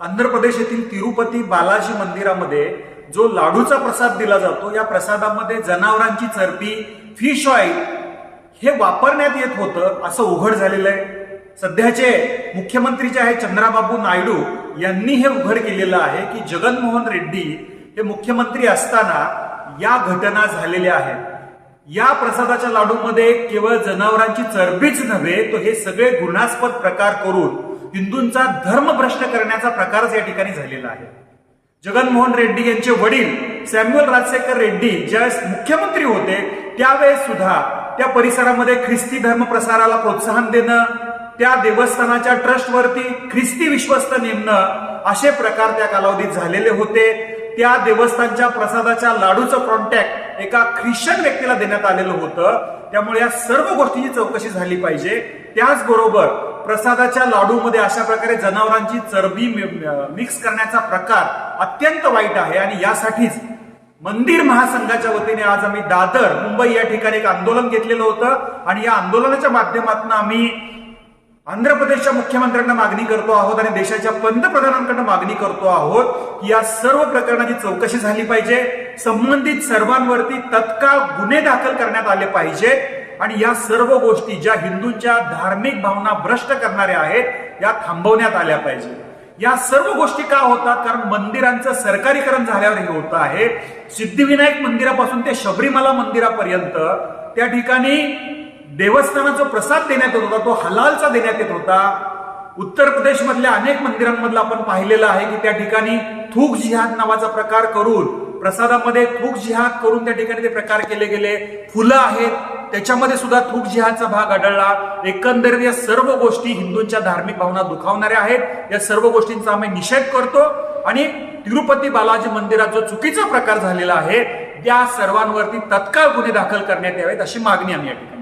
आंध्र प्रदेश येथील तिरुपती बालाजी मंदिरामध्ये जो लाडूचा प्रसाद दिला जातो या प्रसादामध्ये जनावरांची चरबी फिश ऑइल हे वापरण्यात येत होतं असं उघड झालेलं आहे. सध्याचे मुख्यमंत्री जे आहे चंद्राबाबू नायडू यांनी हे उघड केलेलं आहे की जगनमोहन रेड्डी हे मुख्यमंत्री असताना या घटना झालेल्या आहेत. या प्रसादाच्या लाडूमध्ये केवळ जनावरांची चरबीच नव्हे तर हे सगळे गुणास्पद प्रकार करून हिंदूंचा धर्म भ्रष्ट करण्याचा प्रकारच या ठिकाणी झालेला आहे. जगनमोहन रेड्डी यांचे वडील सॅम्युअल राजशेखर रेड्डी ज्यावेळेस मुख्यमंत्री होते त्यावेळेस सुद्धा त्या परिसरामध्ये ख्रिस्ती धर्म प्रसाराला प्रोत्साहन देणं त्या देवस्थानाच्या ट्रस्टवरती ख्रिस्ती विश्वस्त नेमणं असे प्रकार त्या कालावधीत झालेले होते. त्या देवस्थानच्या प्रसादाच्या लाडूचं कॉन्टॅक्ट एका ख्रिश्चन व्यक्तीला देण्यात आलेलं होतं. त्यामुळे या सर्व गोष्टींची चौकशी झाली पाहिजे. त्याचबरोबर प्रसादाच्या लाडूमध्ये अशा प्रकारे जनावरांची चरबी मिक्स करण्याचा प्रकार अत्यंत वाईट आहे. आणि यासाठीच मंदिर महासंघाच्या वतीने आज आम्ही दादर मुंबई या ठिकाणी एक आंदोलन घेतलेलं होतं. आणि या आंदोलनाच्या माध्यमातून आम्ही आंध्र प्रदेशच्या मुख्यमंत्र्यांना मागणी करतो आहोत आणि देशाच्या पंतप्रधानांकडनं मागणी करतो आहोत की या सर्व प्रकरणाची चौकशी झाली पाहिजे. संबंधित सर्वांवरती तत्काळ गुन्हे दाखल करण्यात आले पाहिजेत. आणि या सर्व गोष्टी ज्या हिंदूंच्या धार्मिक भावना भ्रष्ट करणाऱ्या आहेत या थांबवण्यात आल्या पाहिजे. या सर्व गोष्टी का होतात? कारण मंदिरांचं सरकारीकरण झाल्यावर हे होत आहे. सिद्धिविनायक मंदिरापासून ते शबरीमाला मंदिरापर्यंत त्या ठिकाणी देवस्थानाचा प्रसाद देण्यात येत होता तो हलालचा देण्यात येत होता. उत्तर प्रदेश मधल्या अनेक मंदिरांमधलं आपण पाहिलेलं आहे की त्या ठिकाणी थूक जिहाद नावाचा प्रकार करून प्रसादामध्ये थूक जिहाद करून त्या ठिकाणी ते प्रकार केले गेले. फुलं आहेत त्याच्यामध्ये सुद्धा थूक जिहाचा भाग आढळला. एकंदरीत या सर्व गोष्टी हिंदूंच्या धार्मिक भावना दुखावणाऱ्या आहेत. या सर्व गोष्टींचा आम्ही निषेध करतो. आणि तिरुपती बालाजी मंदिरात जो चुकीचा प्रकार झालेला आहे त्या सर्वांवरती तत्काळ गुन्हे दाखल करण्यात यावेत अशी मागणी आम्ही या ठिकाणी